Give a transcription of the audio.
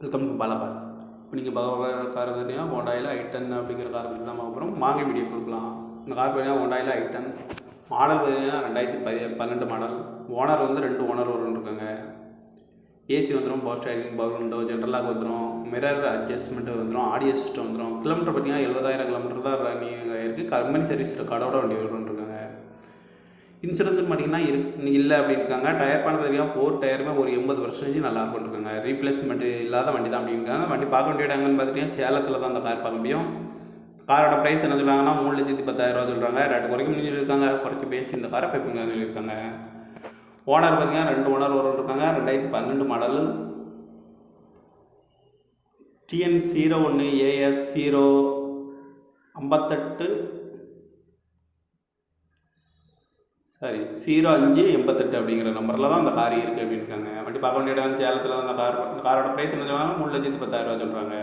Welcome to Bala parse இப்போ நீங்கள் பார்க்க கார் பார்த்தீங்கன்னா ஹோண்டாயில் ஐ டென் அப்படிங்கிற கார் பற்றி தான் பார்க்க போகிறோம் வாங்க வீடியோ கொடுக்கலாம். இந்த கார் பார்த்தீங்கன்னா ஹோண்டாயில் ஐ டென் மாடல் பார்த்தீங்கன்னா ரெண்டாயிரத்தி பதி பன்னெண்டு மாடல் ஓனர் வந்து ரெண்டு ஓனர் வரும் இருக்காங்க. ஏசி வந்துடும் பவர் ஸ்டைரிங் பவர் விண்டோ ஜென்ரலாக வந்துடும் மிரர் அட்ஜஸ்ட்மெண்ட் வந்துடும் ஆடியோ சிஸ்டம் வந்துடும் கிலோமீட்டர் பார்த்தீங்கன்னா எழுபதாயிரம் கிலோமீட்டர் தான் ரன்னிங் இருக்குது கம்பெனி சர்வீஸ் ரெக்கார்டோட வண்டி வரும் இன்சூரன்ஸ் பார்த்தீங்கன்னா இருக்கு இல்லை அப்படின்னு இருக்காங்க டயர் பண்ண பார்த்தீங்கன்னா ஃபோர் டயருமே ஒரு எண்பது பர்சன்டேஜ் நல்லா இருக்கும்னு ரீப்ளேஸ்மெண்ட் இல்லாத வண்டி தான் அப்படின்றாங்க வண்டி பார்க்க வேண்டிய இடங்கள்னு பார்த்தீங்கன்னா சேலத்தில் தான் அந்த கார் பார்க்க முடியும். காரோட ப்ரைஸ் என்ன சொல்கிறாங்கன்னா மூணு லட்சத்தி பத்தாயிரம் ரூபா சொல்கிறாங்க ரெண்டு குறைக்க முடிஞ்சிருக்காங்க குறைச்சி பேசி இந்த காரை பைப்புங்க சொல்லியிருக்காங்க ஓனர் பார்த்தீங்கன்னா ரெண்டு ஓனர் வரும் இருக்காங்க. ரெண்டாயிரத்தி பன்னெண்டு மாடல் டிஎன் ஜீரோ ஒன்று ஏஎஸ் ஜீரோ ஐம்பத்தெட்டு சரி ஜீரோ அஞ்சு எண்பத்தெட்டு அப்படிங்கிற நம்பரில் தான் அந்த கார் இருக்குது அப்படின்னு இருக்காங்க வண்டி பார்க்க வேண்டிய இடம் சேலத்தில் தான் அந்த கார் அந்த காரோட ப்ரைஸ் என்ன சொல்கிறாங்க மூணு லட்சத்து பத்தாயிரரூவா சொல்கிறாங்க